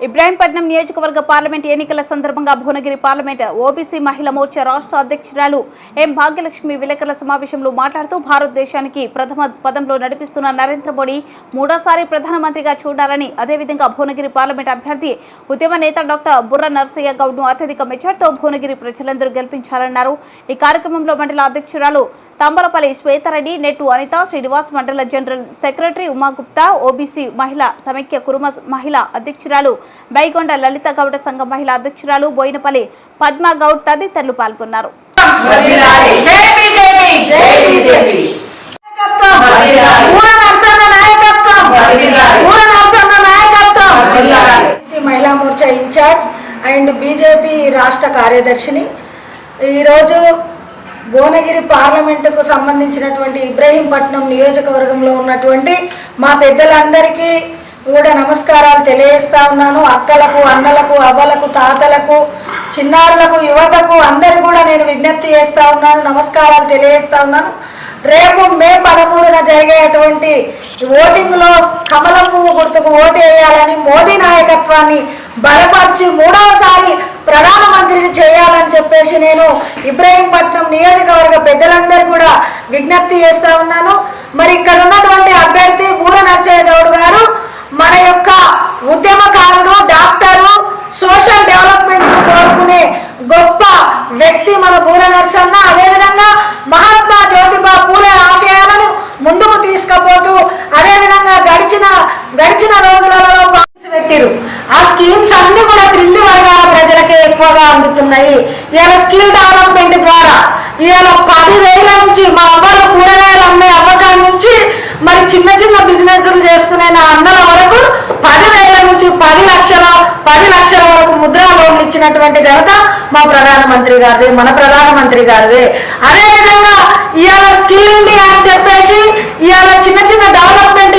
ఇబ్రాహీంపట్నం నియోజకవర్గ పార్లమెంట్ ఎన్నికల సందర్భంగా భువనగిరి పార్లమెంట్ ఓబీసీ మహిళా మోర్చా రాష్ట్ర అధ్యక్షురాలు ఎం భాగ్యలక్ష్మి విలేకరుల సమావేశంలో మాట్లాడుతూ భారతదేశానికి ప్రథమ పదంలో నడిపిస్తున్న నరేంద్ర మోడీ మూడోసారి ప్రధానమంత్రిగా చూడాలని అదేవిధంగా భువనగిరి పార్లమెంట్ అభ్యర్థి ఉద్యమ నేత డాక్టర్ బుర్ర నరసయ్య గౌడ్ను అత్యధిక మెజార్టీతో భువనగిరి ప్రజలందరూ గెలిపించాలన్నారు. ఈ కార్యక్రమంలో మండల అధ్యక్షురాలు తంబలపల్లి శ్వేతారెడ్డి నెట్టు అనిత శ్రీనివాస్ మండల జనరల్ సెక్రటరీ ఉమాగుప్తా ఓబీసీ మహిళా సమైక్య కురుమ మహిళా అధ్యక్షురాలు బైగొండ లలిత గౌడ సంఘ మహిళా అధ్యక్షురాలు బోయినపల్లి పద్మా గౌడ్ తదితరులు పాల్గొన్నారు. మహిళా మోర్చా ఇన్ఛార్జ్ అండ్ బీజేపీ రాష్ట్ర కార్యదర్శిని. ఈరోజు భువనగిరి పార్లమెంటుకు సంబంధించినటువంటి ఇబ్రహీంపట్నం నియోజకవర్గంలో ఉన్నటువంటి మా పెద్దలందరికీ కూడా నమస్కారాలు తెలియజేస్తా ఉన్నాను. అక్కలకు అన్నలకు అవ్వలకు తాతలకు చిన్నారులకు యువతకు అందరు కూడా నేను విజ్ఞప్తి చేస్తా ఉన్నాను నమస్కారాలు తెలియజేస్తా ఉన్నాను. రేపు మే పదమూడున జరిగేటువంటి ఓటింగ్లో కమలం పువ్వు గుర్తుకు ఓటు వేయాలని మోదీ నాయకత్వాన్ని బలపరిచి మూడవసారి ప్రధానమంత్రిని చేయాలని చెప్పేసి నేను ఇబ్రహీంపట్నం నియోజకవర్గ పెద్దలందరూ కూడా విజ్ఞప్తి చేస్తా ఉన్నాను. మరి ఇక్కడ ఉన్నటువంటి అభ్యర్థి బూర నరసయ్య గౌడ్ గారు మన యొక్క ఉద్యమకారుడు డాక్టరు సోషల్ డెవలప్మెంట్ కోరుకునే గొప్ప వ్యక్తి మన బూర నరసన్న. అదేవిధంగా మహాత్మా జ్యోతిబా పూలే ఆశయాలను ముందుకు తీసుకుపోతూ అదేవిధంగా గడిచిన గడిచిన రోజులలో పెట్టిరు. ఆ స్కీమ్స్ అన్ని కూడా క్రింది వర్గాల ప్రజలకే ఎక్కువగా అందుతున్నాయి. ఇవాళ స్కిల్ డెవలప్మెంట్ ద్వారా ఇవాళ పదివేల నుంచి మా అవ్వలు కూడా మరి చిన్న చిన్న బిజినెస్లు చేసుకునే నా అన్నల వరకు పదివేల నుంచి పది లక్షల పది లక్షల వరకు ముద్రా లోన్లు ఇచ్చినటువంటి ఘనత మా ప్రధానమంత్రి గారిదే మన ప్రధానమంత్రి గారిదే. అదేవిధంగా ఇవాళ స్కిల్ ఇండియా అని చెప్పేసి ఇవాళ చిన్న చిన్న డెవలప్మెంట్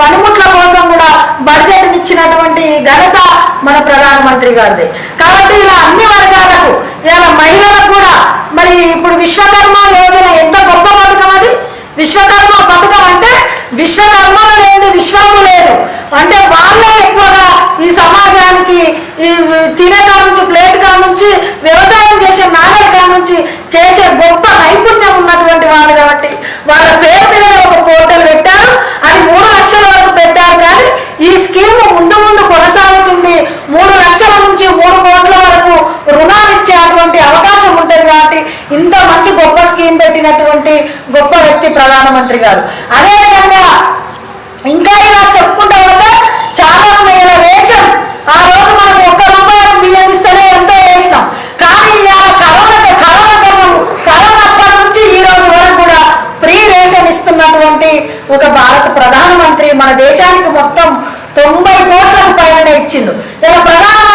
పనిముట్ల కోసం కూడా బడ్జెట్ ఇచ్చినటువంటి ఘనత మన ప్రధానమంత్రి గారిది. కాబట్టి ఇలా అన్ని వర్గాలకు ఇలా మహిళలకు కూడా మరి ఇప్పుడు విశ్వకర్మ యోజన ఎంత గొప్ప పథకం అది? విశ్వకర్మ పథకం అంటే విశ్వకర్మ లేని విశ్వము లేదు. అంటే వాళ్ళే ఎక్కువగా ఈ సమాజానికి ఈ తినే కాడ నుంచి ప్లేట్ కాడ నుంచి వ్యవసాయం చేసే నాగరి కాడ నుంచి చేసే గొప్ప నైపుణ్యం ఉన్నటువంటి వాళ్ళు కాబట్టి వాళ్ళ పేరు మీద ఒక పోర్టల్ పెట్టారు అది మూడు లక్షల వరకు పెట్టారు కానీ ఈ స్కీమ్ ముందు ముందు కొనసాగుతుంది మూడు లక్షల నుంచి మూడు కోట్ల వరకు రుణాలు ఇచ్చేటువంటి అవకాశం ఉంటుంది కాబట్టి ఇంత మంచి గొప్ప స్కీమ్ పెట్టినటువంటి గొప్ప వ్యక్తి ప్రధానమంత్రి గారు. అదేవిధంగా ఇంకా ఇలా చెప్పుకుంటూ పోతే చాలా మేల రేషన్ ఆ రోజు మనకు ఒక్క రూపాయలు బియ్యం ఇస్తేనే ఎంతో వేసినాం కానీ ఇవాళ కరోనా కరోనా కన్నా కరోనా అప్పటి నుంచి ఈ రోజు వరకు కూడా ఫ్రీ రేషన్ ఇస్తున్నటువంటి ఒక భారత ప్రధానమంత్రి మన దేశానికి మొత్తం తొంభై కోట్లకు పైన ఇచ్చిండు. ఇలా ప్రధానమంత్రి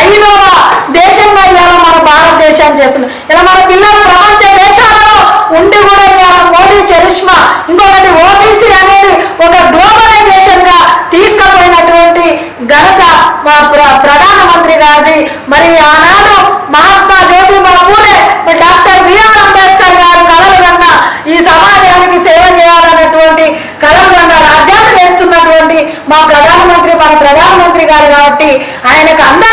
ఐదవ దేశంగా ఇవాళ మన భారతదేశాన్ని చేస్తున్నాం ఇలా మన పిల్లలు ప్రపంచ దేశాలలో ఉండి కూడా ఇవాళ మోడీ చరిష్మా ఇంకొకటి ఓబీసీ అనేది ఒక గ్లోబలైజేషన్గా తీసుకుపోయినటువంటి ఘనత మా ప్రధానమంత్రి గారిది. మరి ఆనాడు Mahatma Jyotiba Phule doctor B R Ambedkar గారు కలలు కన్న ఈ సమాజానికి సేవ చేయాలన్నటువంటి కలలు కన్న రాజ్యాన్ని వేస్తున్నటువంటి మా ప్రధానమంత్రి మన ప్రధానమంత్రి గారు కాబట్టి ఆయనకు అందరూ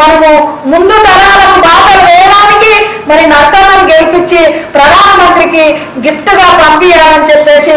మనము ముందు తరాలకు బాధలు వేయడానికి మరి నర్సన్నను గెలిపించి ప్రధానమంత్రికి గిఫ్ట్గా పంపించాలని చెప్పేసి